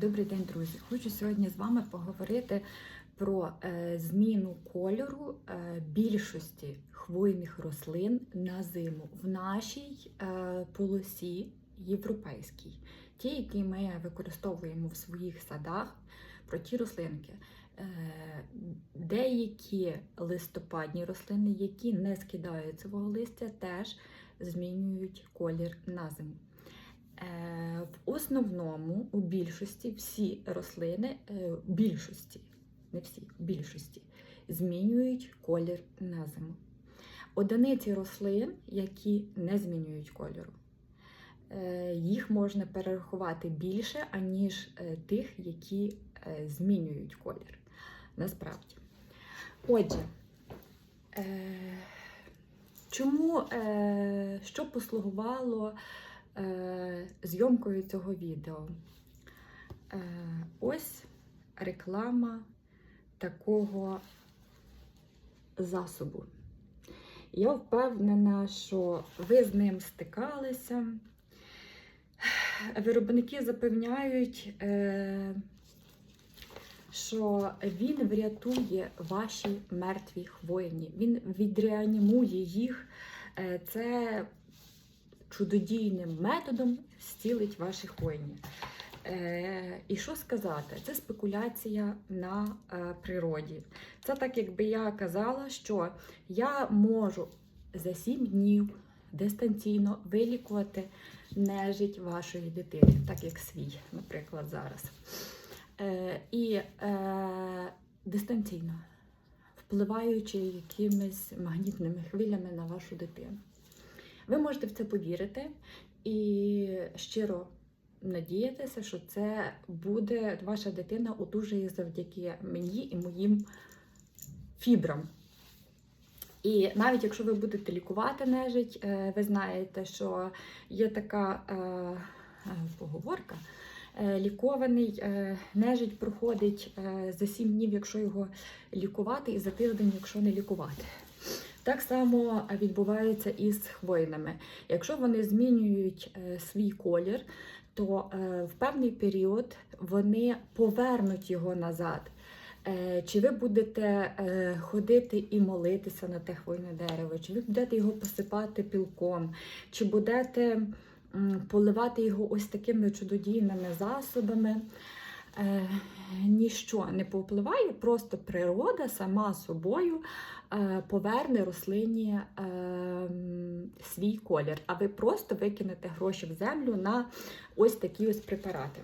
Добрий день, друзі! Хочу сьогодні з вами поговорити про е, зміну кольору е, більшості хвойних рослин на зиму в нашій е, полосі європейській. Ті, які ми використовуємо в своїх садах, про ті рослинки. Деякі листопадні рослини, які не скидають свого листя, теж змінюють колір на зиму. Е, В основному у більшості всі рослини, е, більшості, не всі, більшості змінюють колір на зиму. Одиниці рослин, які не змінюють кольору. Е, Їх можна перерахувати більше, аніж тих, які змінюють колір. Насправді. Отже, чому що послугувало зйомкою цього відео? Е, ось реклама такого засобу. Я впевнена, що ви з ним стикалися. Виробники запевняють, е, що він врятує ваші мертві хвойні. Він відреанімує їх. Е, Це чудодійним методом зцілить ваші хвойні. Е, і що сказати? Це спекуляція на е, природі. Це так, якби я казала, що я можу за 7 днів дистанційно вилікувати нежить вашої дитини, так як свій, наприклад, зараз. Е, і е, дистанційно, впливаючи якимись магнітними хвилями на вашу дитину. Ви можете в це повірити і щиро надіятися, що це буде ваша дитина одужає завдяки мені і моїм фібрам. І навіть якщо ви будете лікувати нежить, е, ви знаєте, що є така е, е, поговорка. е, Лікований нежить проходить за 7 днів, якщо його лікувати, і за тиждень, якщо не лікувати. Так само відбувається і з хвойними. Якщо вони змінюють е, свій колір, то е, в певний період вони повернуть його назад. Е, Чи ви будете ходити і молитися на те хвойне дерево, чи ви будете його посипати пілком, чи будете поливати його ось такими чудодійними засобами. Е, Ніщо не повпливає, просто природа сама собою е, поверне рослині е, свій колір, а ви просто викинете гроші в землю на ось такі ось препарати.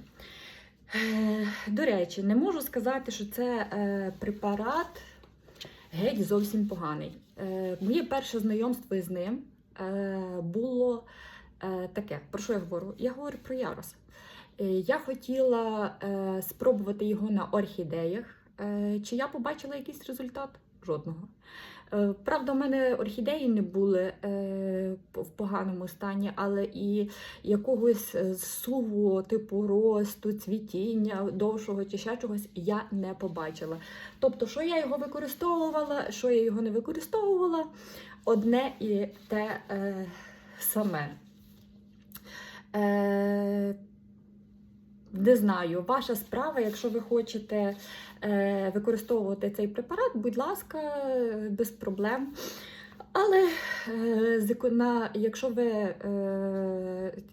Е, До речі, не можу сказати, що це е, препарат геть зовсім поганий. Е, Моє перше знайомство з ним е, було е, таке. Про що я говорю? Я говорю про ярос. Е, Я хотіла е, спробувати його на орхідеях. Е, Чи я побачила якийсь результат? Жодного. Правда, в мене орхідеї не були в поганому стані, але і якогось суву, типу росту, цвітіння, довшого чи ще чогось я не побачила. Тобто, що я його використовувала, що я його не використовувала, одне і те саме. Не знаю, ваша справа, якщо ви хочете е, використовувати цей препарат, будь ласка, без проблем. Але е, на- якщо ви е,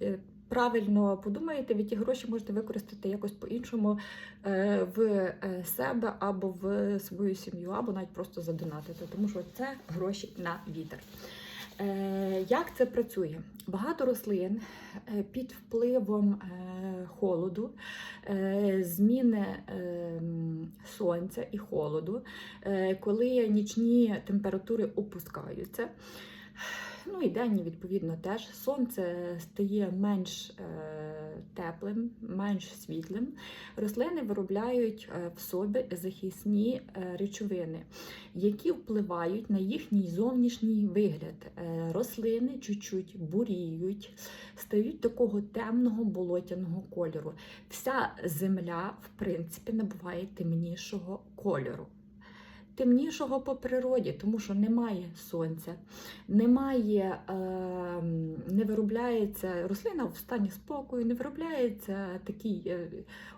е, правильно подумаєте, ви ті гроші можете використати якось по-іншому е, в е, себе або в свою сім'ю, або навіть просто задонатити, тому що це гроші на вітер. Е, Як це працює? Багато рослин е, під впливом е, холоду, зміни сонця і холоду, коли нічні температури опускаються. Ну і денні, відповідно, теж сонце стає менш теплим, менш світлим. Рослини виробляють е, в собі захисні е, речовини, які впливають на їхній зовнішній вигляд. Е, Рослини чуть-чуть буріють, стають такого темного болотяного кольору. Вся земля, в принципі, набуває темнішого кольору. Темнішого по природі, тому що немає сонця, немає, е, не виробляється рослина в стані спокою, не виробляється такий е,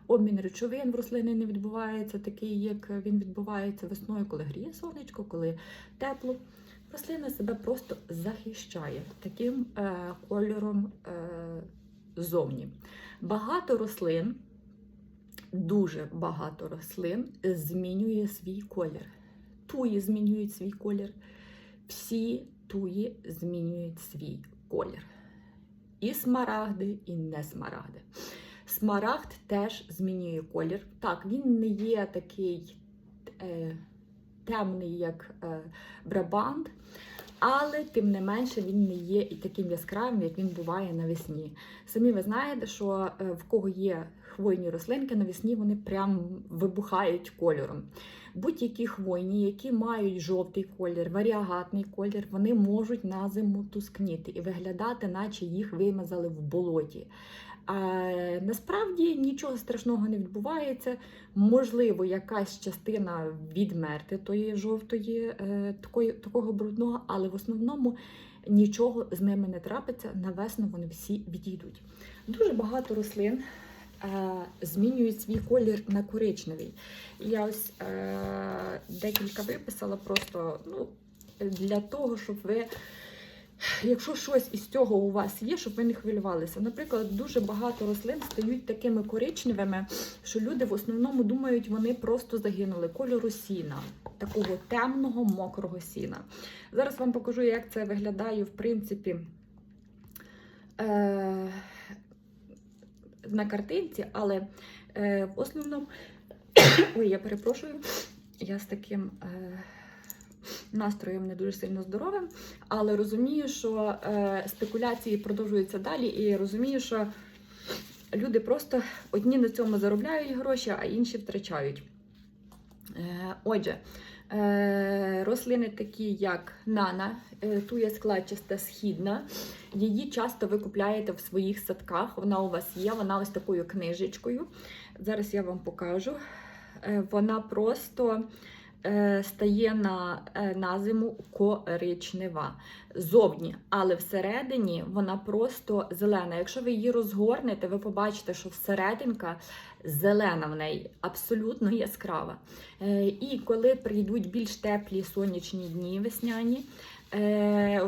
обмін речовин в рослини не відбувається, такий, як він відбувається весною, коли гріє сонечко, коли тепло. Рослина себе просто захищає таким е, кольором е, зовні. Багато рослин, дуже багато рослин змінює свій колір. Туї змінюють свій колір. Всі туї змінюють свій колір. І смарагди, і не смарагди. Смарагд теж змінює колір. Так, він не є такий е, темний, як е, брабант, але тим не менше він не є і таким яскравим, як він буває навесні. Самі ви знаєте, що е, в кого є хвойні рослинки, навесні вони прям вибухають кольором. Будь-які хвойні, які мають жовтий колір, варіагатний колір, вони можуть на зиму тускніти і виглядати, наче їх вимазали в болоті. А, насправді нічого страшного не відбувається. Можливо, якась частина відмерти тої жовтої, е, такої, такого брудного, але в основному нічого з ними не трапиться. На весну вони всі відійдуть. Дуже багато рослин змінюють свій колір на коричневий. Я ось е, декілька виписала просто ну, для того, щоб ви. Якщо щось із цього у вас є, щоб ви не хвилювалися. Наприклад, дуже багато рослин стають такими коричневими, що люди в основному думають, вони просто загинули кольору сіна, такого темного, мокрого сіна. Зараз вам покажу, як це виглядає, в принципі, е- на картинці, але е- в основному, ой, я перепрошую, я з таким. Е- настроєм не дуже сильно здоровим, але розумію, що е, спекуляції продовжуються далі, і розумію, що люди просто одні на цьому заробляють гроші, а інші втрачають. Е, отже, рослини такі, як нана, е, туя складчаста східна, її часто ви купляєте в своїх садках. Вона у вас є, вона ось такою книжечкою. Зараз я вам покажу. Е, вона просто е, стає на, е, на зиму коричнева зовні, але всередині вона просто зелена. Якщо ви її розгорнете, ви побачите, що всерединка зелена в неї, абсолютно яскрава. Е, І коли прийдуть більш теплі сонячні дні весняні, е,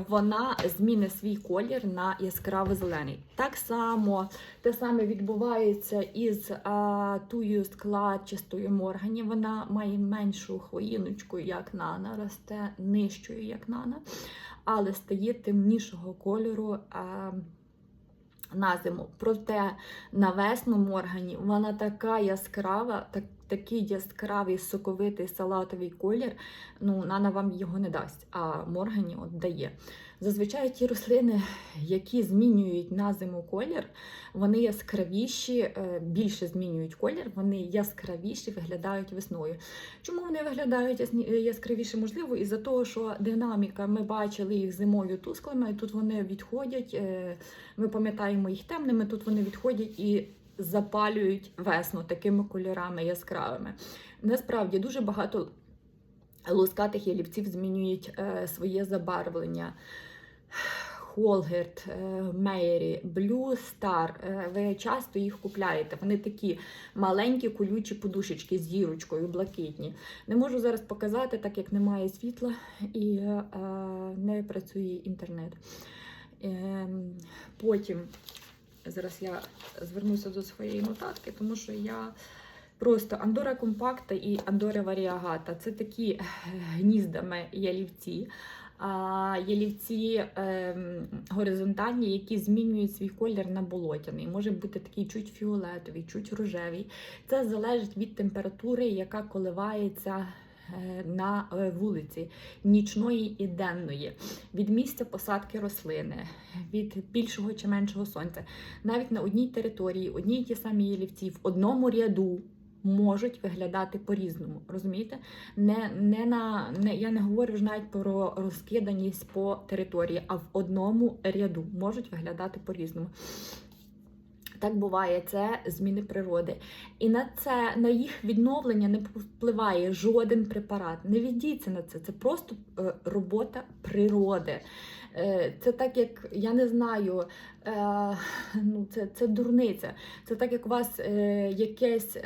вона зміни свій колір на яскраво зелений. Так само те саме відбувається із а, тую складчастою моргані. Вона має меншу хвоїночку, як нана, росте нижчою, як нана, але стає темнішого кольору. А, на зиму. Проте на весну моргані вона така яскрава, так, такий яскравий соковитий салатовий колір. Ну, нана вам його не дасть, а моргані от дає. Зазвичай ті рослини, які змінюють на зиму колір, вони яскравіші, е, більше змінюють колір, вони яскравіші виглядають весною. Чому вони виглядають яскравіше? Можливо, із-за того, що динаміка, ми бачили їх зимою тусклими, тут вони відходять. е, Ми пам'ятаємо їх темними, тут вони відходять і запалюють весну такими кольорами яскравими. Насправді дуже багато лускатих ялівців змінюють е, своє забарвлення. Холгерт, Мейері, Блю Стар. Ви часто їх купляєте. Вони такі маленькі колючі подушечки з зірочкою, блакитні. Не можу зараз показати, так як немає світла і е, не працює інтернет. Е, потім зараз я звернуся до своєї нотатки, тому що я. Просто Андора компакта і Андора варіагата це такі е, гніздами ялівці. Ялівці ем, горизонтальні, які змінюють свій колір на болотяний. Може бути такий чуть фіолетовий, чуть рожевий. Це залежить від температури, яка коливається е, на е, вулиці, нічної і денної, від місця посадки рослини, від більшого чи меншого сонця. Навіть на одній території, одні й ті самі ялівці в одному ряду можуть виглядати по-різному. Розумієте? Не, не на, не, я не говорю вже навіть про розкиданість по території, а в одному ряду можуть виглядати по-різному. Так буває, це зміни природи. І на це, на їх відновлення не впливає жоден препарат. Не ведіться на це. Це просто е, робота природи. Е, Це так, як я не знаю, е, ну це, це дурниця. Це так, як у вас якесь.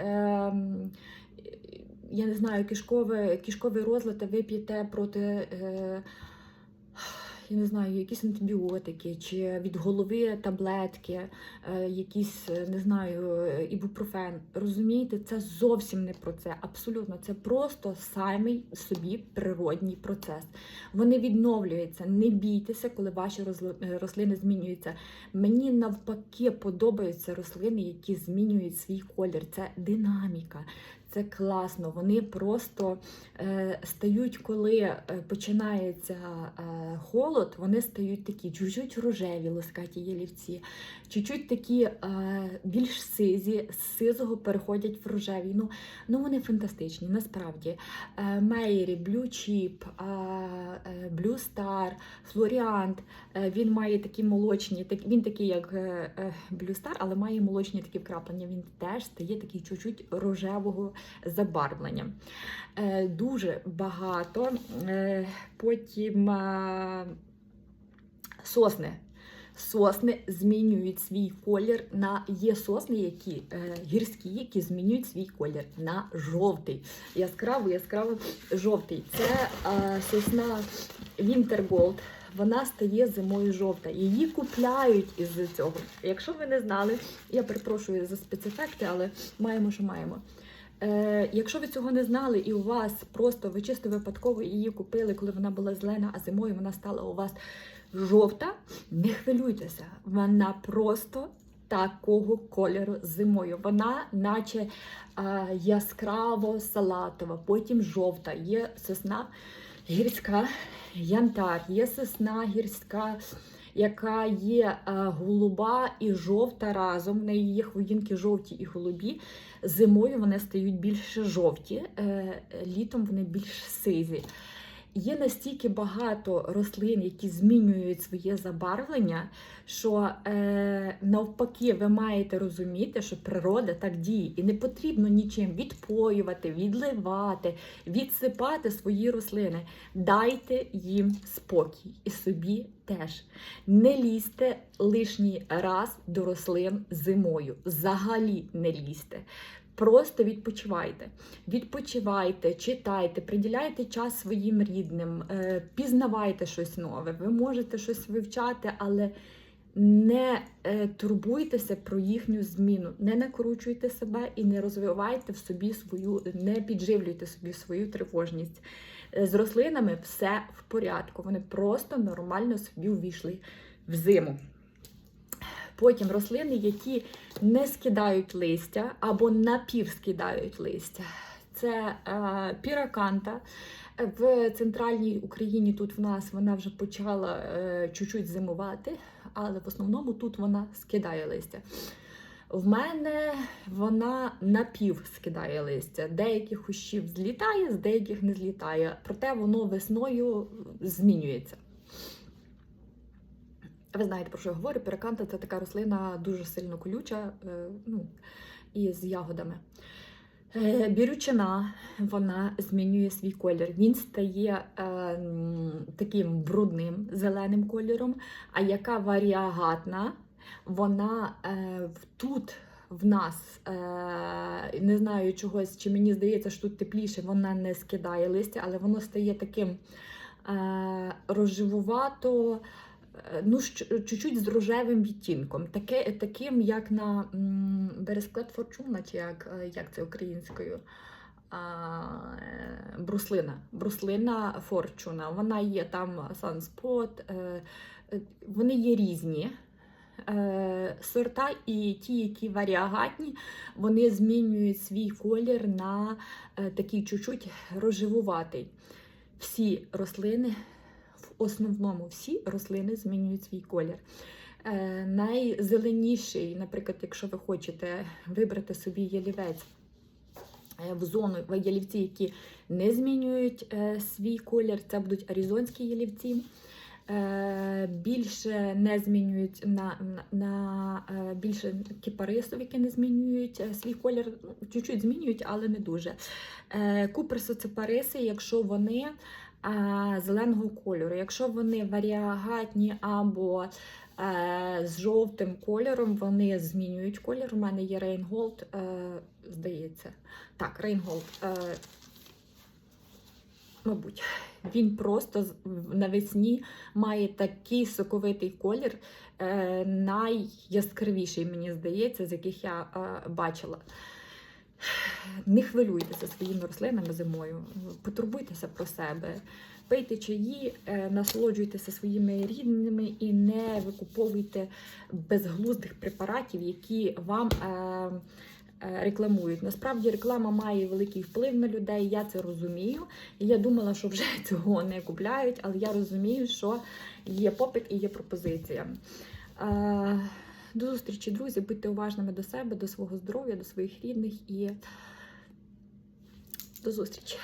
Я не знаю, кишкове, кишковий розлад, ви п'єте проти, я не знаю, якісь антибіотики, чи від голови таблетки, е, якісь, е, не знаю, е, ібупрофен. Розумієте, це зовсім не про це. Абсолютно, це просто самий собі природній процес. Вони відновлюються. Не бійтеся, коли ваші рослини змінюються. Мені навпаки подобаються рослини, які змінюють свій колір. Це динаміка. Це класно. Вони просто е, стають, коли е, починається е, холод, вони стають такі чуть-чуть рожеві лоскаті ялівці, чуть-чуть такі е, більш сизі, з сизого переходять в рожеві. Ну, ну вони фантастичні, насправді. Е, Мейрі, Blue Chip, е, е, Blue Star, Флоріант. Він має такі молочні, так, він такий, як е, Blue але має молочні такі вкраплення. Він теж стає такий чуть-чуть рожевого забарвлення. Е, Дуже багато. Е, Потім е, сосни. Сосни змінюють свій колір на є сосни, які е, гірські, які змінюють свій колір на жовтий. Яскраво, яскраво жовтий. Це е, сосна Gold. Вона стає зимою жовта. Її купляють із цього. Якщо ви не знали, я перепрошую за спецефекти, але маємо, що маємо. Е, якщо ви цього не знали, і у вас просто ви чисто випадково її купили, коли вона була зелена, а зимою вона стала у вас жовта, не хвилюйтеся. Вона просто такого кольору зимою. Вона, наче е, яскраво салатова, потім жовта. Є сосна гірська янтар, є сосна гірська. Яка є е, голуба і жовта разом, в неї є хвоїнки жовті і голубі. Зимою вони стають більше жовті, е, літом вони більш сизі. Є настільки багато рослин, які змінюють своє забарвлення, що е, навпаки ви маєте розуміти, що природа так діє, і не потрібно нічим відпоювати, відливати, відсипати свої рослини. Дайте їм спокій і собі теж. Не лізьте лишній раз до рослин зимою. Взагалі не лізьте. Просто відпочивайте. Відпочивайте, читайте, приділяйте час своїм рідним, е, пізнавайте щось нове. Ви можете щось вивчати, але не е, турбуйтеся про їхню зміну, не накручуйте себе і не розвивайте в собі свою, не підживлюйте собі свою тривожність. Е, З рослинами все в порядку. Вони просто нормально собі увійшли в зиму. Потім рослини, які не скидають листя або напівскидають листя. Це е, піраканта. В центральній Україні тут в нас вона вже почала е, чуть-чуть зимувати, але в основному тут вона скидає листя. В мене вона напів скидає листя. Деяких кущів злітає, з деяких не злітає. Проте воно весною змінюється. Ви знаєте, про що я говорю? Переканта це така рослина дуже сильно колюча, е, ну, і з ягодами. Е, Бірючина вона змінює свій колір. Він стає е, таким брудним зеленим кольором. А яка варіагатна, вона е, тут в нас е, не знаю чогось, чи мені здається, що тут тепліше, вона не скидає листя, але воно стає таким е, розживувато. Е, Ну, чуть-чуть з рожевим відтінком, таке, таким, як на бересклет форчуна, чи як, е, як це українською. А, е, бруслина. Бруслина форчуна. Вона є там е, вони є різні. Сорта і ті, які варіагатні, вони змінюють свій колір на такий чуть-чуть розживуватий. Всі рослини, основному всі рослини змінюють свій колір. Е, найзеленіший, наприклад, якщо ви хочете вибрати собі ялівець е, в зону ялівці, які не змінюють е, свій колір, це будуть аризонські ялівці. більше не змінюють на, на, на більше кіпарисів, які не змінюють свій колір, чуть-чуть змінюють, але не дуже. Куперси це париси, якщо вони зеленого кольору. Якщо вони варіагатні або е, з жовтим кольором, вони змінюють колір. У мене є Рейнголд, здається. Так, Рейнголд. Мабуть, він просто навесні має такий соковитий колір, е, найяскравіший, мені здається, з яких я е, бачила. Не хвилюйтеся своїми рослинами зимою, потурбуйтеся про себе, пийте чаї, е, насолоджуйтеся своїми рідними і не викуповуйте безглуздих препаратів, які вам е, е, рекламують. Насправді реклама має великий вплив на людей, я це розумію. Я думала, що вже цього не купляють, але я розумію, що є попит і є пропозиція. До зустрічі, друзі. Будьте уважними до себе, до свого здоров'я, до своїх рідних і до зустрічі.